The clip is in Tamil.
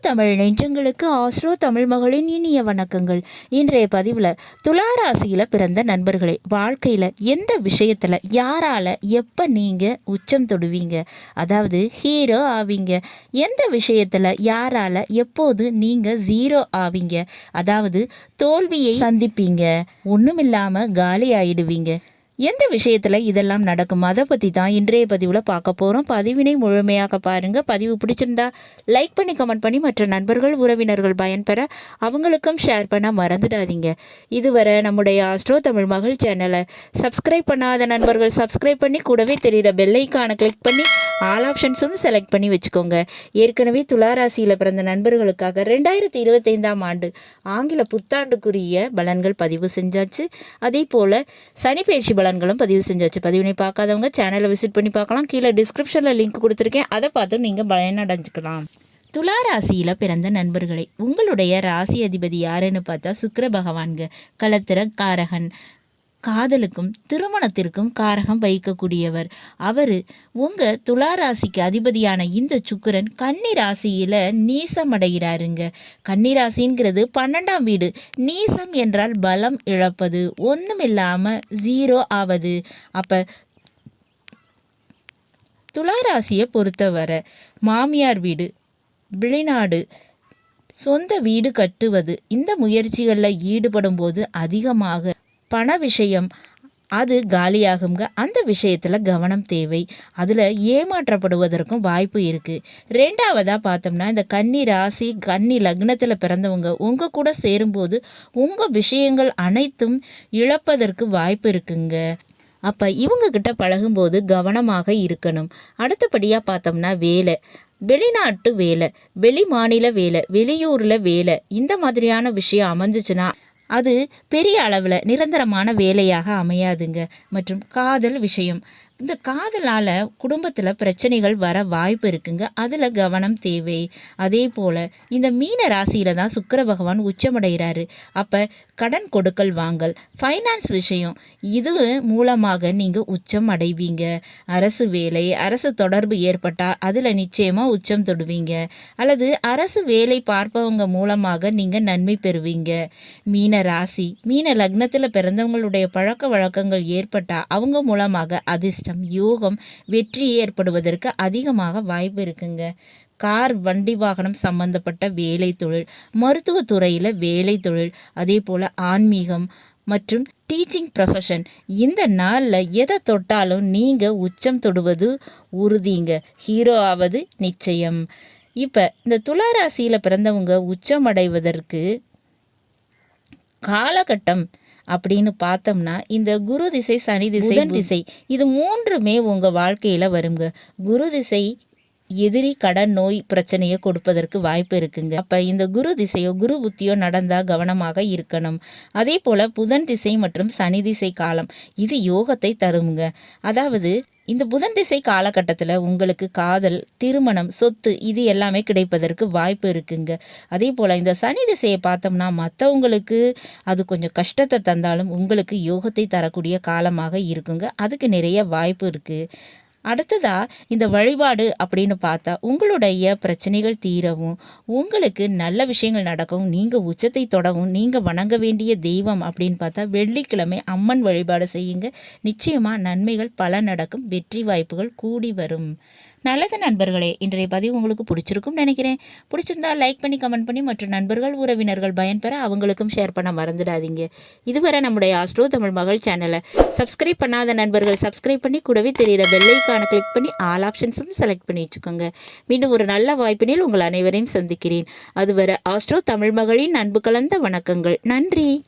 தமிழ் நெஞ்சங்களுக்கு ஆஸ்ரோ தமிழ் மகளின் இனிய வணக்கங்கள். இன்றைய பதிவில் துளாராசியில் பிறந்த நண்பர்களே வாழ்க்கையில் எந்த விஷயத்தில் யாரால் எப்போ நீங்கள் உச்சம் தொடுவீங்க? அதாவது ஹீரோ ஆவீங்க. எந்த விஷயத்தில் யாரால் எப்போது நீங்கள் ஜீரோ ஆவீங்க? அதாவது தோல்வியை சந்திப்பீங்க. ஒன்றுமில்லாமல் காலி ஆயிடுவீங்க எந்த விஷயத்தில் இதெல்லாம் நடக்கும் அதை பற்றி தான் இன்றைய பதிவில் பார்க்க போகிறோம் பதிவினை முழுமையாக பாருங்கள் பதிவு பிடிச்சிருந்தா லைக் பண்ணி கமெண்ட் பண்ணி மற்ற நண்பர்கள் உறவினர்கள் பயன்பெற அவங்களுக்கும் ஷேர் பண்ண மறந்துடாதீங்க. இதுவரை நம்முடைய ஆஸ்ட்ரோ தமிழ் மகள் சேனலை சப்ஸ்கிரைப் பண்ணாத நண்பர்கள் சப்ஸ்கிரைப் பண்ணி கூடவே தெரிகிற பெல்லைக்கான கிளிக் பண்ணி ஆல் ஆப்ஷன்ஸும் செலக்ட் பண்ணி வச்சுக்கோங்க. ஏற்கனவே துளாராசியில் பிறந்த நண்பர்களுக்காக ரெண்டாயிரத்தி இருபத்தைந்தாம் ஆண்டு ஆங்கில புத்தாண்டுக்குரிய பலன்கள் பதிவு செஞ்சாச்சு. அதே போல் சனி பயிற்சி பலன்களும் பதிவு செஞ்சாச்சு. பதிவினை பார்க்காதவங்க சேனலை விசிட் பண்ணி பார்க்கலாம். கீழே டிஸ்கிரிப்ஷனில் லிங்க் கொடுத்துருக்கேன். அதை பார்த்து நீங்கள் பயனடைஞ்சுக்கலாம். துலா ராசியில் பிறந்த நண்பர்களை உங்களுடைய ராசி அதிபதி யாருன்னு பார்த்தா சுக்கர பகவான்க. கலத்திர காரகன். காதலுக்கும் திருமணத்திற்கும் காரகம் வைக்கக்கூடியவர் அவர் உங்கள் துளாராசிக்கு அதிபதியான இந்த சுக்கிரன் கன்னி ராசியில் நீசமடைகிறாருங்க கன்னி ராசிங்கிறது பன்னெண்டாம் வீடு. நீசம் என்றால் பலம் இழப்பது ஒன்றும் இல்லாமல் ஜீரோ ஆவது. அப்போ துளாராசியை பொறுத்தவரை மாமியார் வீடு வெளிநாடு சொந்த வீடு கட்டுவது இந்த முயற்சிகளில் ஈடுபடும் போது அதிகமாக பண விஷயம் அது காலியாகுங்க அந்த விஷயத்தில் கவனம் தேவை. அதில் ஏமாற்றப்படுவதற்கும் வாய்ப்பு இருக்குது ரெண்டாவதாக பார்த்தோம்னா இந்த கன்னி ராசி கன்னி லக்னத்தில் பிறந்தவங்க உங்கள் கூட சேரும்போது உங்கள் விஷயங்கள் அனைத்தும் இழப்பதற்கு வாய்ப்பு இருக்குங்க. அப்போ இவங்கக்கிட்ட பழகும்போது கவனமாக இருக்கணும். அடுத்தபடியாக பார்த்தோம்னா வேலை. வெளிநாட்டு வேலை வெளி மாநில வேலை வெளியூரில் வேலை இந்த மாதிரியான விஷயம் அமைஞ்சிச்சுன்னா அது பெரிய அளவில் நிரந்தரமான வேலையாக அமையாதுங்க. மற்றும் காதல் விஷயம். இந்த காதலால் குடும்பத்தில் பிரச்சனைகள் வர வாய்ப்பு இருக்குங்க. அதில் கவனம் தேவை. அதே போல் இந்த மீன ராசியில் தான் சுக்கர பகவான் உச்சமடைகிறாரு. அப்போ கடன் கொடுக்கல் வாங்கல் ஃபைனான்ஸ் விஷயம் இது மூலமாக நீங்கள் உச்சம் அடைவீங்க. அரசு வேலை அரசு தொடர்பு ஏற்பட்டால் அதில் நிச்சயமாக உச்சம் தொடுவீங்க. அல்லது அரசு வேலை பார்ப்பவங்க மூலமாக நீங்கள் நன்மை பெறுவீங்க. மீன ராசி மீன லக்னத்தில் பிறந்தவங்களுடைய பழக்க வழக்கங்கள் ஏற்பட்டால் அவங்க மூலமாக அதிர்ஷ்டம் அதிர்ஷ்டம் யோகம் வெற்றி ஏற்படுவதற்கு அதிகமாக வாய்ப்பு இருக்குங்க. கார் வண்டி வாகனம் சம்பந்தப்பட்ட வேலை தொழில் மருத்துவத்துறையில் வேலை தொழில் அதே போல் ஆன்மீகம் மற்றும் டீச்சிங் ப்ரொஃபஷன் இந்த நாளில் எதை தொட்டாலும் நீங்கள் உச்சம் தொடுவது உறுதிங்க. ஹீரோ ஆவது நிச்சயம். இப்போ இந்த துளாராசியில் பிறந்தவங்க உச்சம் அடைவதற்கு காலகட்டம் அப்படின்னு பார்த்தோம்னா இந்த குரு திசை சனி திசை திசை. இது மூன்றுமே உங்கள் வாழ்க்கையில் வருங்க. குரு திசை எதிரி கடன் நோய் பிரச்சனையை கொடுப்பதற்கு வாய்ப்பு இருக்குங்க. அப்போ இந்த குரு திசையோ குரு புத்தியோ நடந்தால் கவனமாக இருக்கணும். அதே போல் புதன் திசை மற்றும் சனி திசை காலம் இது யோகத்தை தருமுங்க அதாவது இந்த புதன் திசை காலகட்டத்தில் உங்களுக்கு காதல் திருமணம் சொத்து இது எல்லாமே கிடைப்பதற்கு வாய்ப்பு இருக்குங்க. அதே போல் இந்த சனி திசையை பார்த்தோம்னா மற்றவங்களுக்கு அது கொஞ்சம் கஷ்டத்தை தந்தாலும் உங்களுக்கு யோகத்தை தரக்கூடிய காலமாக இருக்குங்க. அதுக்கு நிறைய வாய்ப்பு இருக்குது அடுத்ததா இந்த வழிபாடு அப்படின்னு பார்த்தா உங்களுடைய பிரச்சனைகள் தீரவும் உங்களுக்கு நல்ல விஷயங்கள் நடக்கவும் நீங்கள் உச்சத்தை தொடவும் நீங்கள் வணங்க வேண்டிய தெய்வம் அப்படின்னு பார்த்தா வெள்ளிக்கிழமை அம்மன் வழிபாடு செய்யுங்க. நிச்சயமாக நன்மைகள் பல நடக்கும் வெற்றி வாய்ப்புகள் கூடி வரும். நல்லது நண்பர்களே இன்றைய பதிவு உங்களுக்கு பிடிச்சிருக்கும் நினைக்கிறேன். பிடிச்சிருந்தா லைக் பண்ணி கமெண்ட் பண்ணி மற்ற நண்பர்கள் உறவினர்கள் பயன்பெற அவங்களுக்கும் ஷேர் பண்ண மறந்துடாதீங்க. இதுவரை நம்முடைய ஆஸ்ட்ரோ தமிழ் மகள் சேனலை சப்ஸ்கிரைப் பண்ணாத நண்பர்கள் சப்ஸ்கிரைப் பண்ணி கூடவே தெரியிற ஐக்கானை கிளிக் பண்ணி ஆல் ஆப்ஷன்ஸும் செலக்ட் பண்ணி வச்சுக்கோங்க. மீண்டும் ஒரு நல்ல வாய்ப்பினில் உங்கள் அனைவரையும் சந்திக்கிறேன். அதுவரை ஆஸ்ட்ரோ தமிழ் மகளின் அன்பு கலந்த வணக்கங்கள். நன்றி.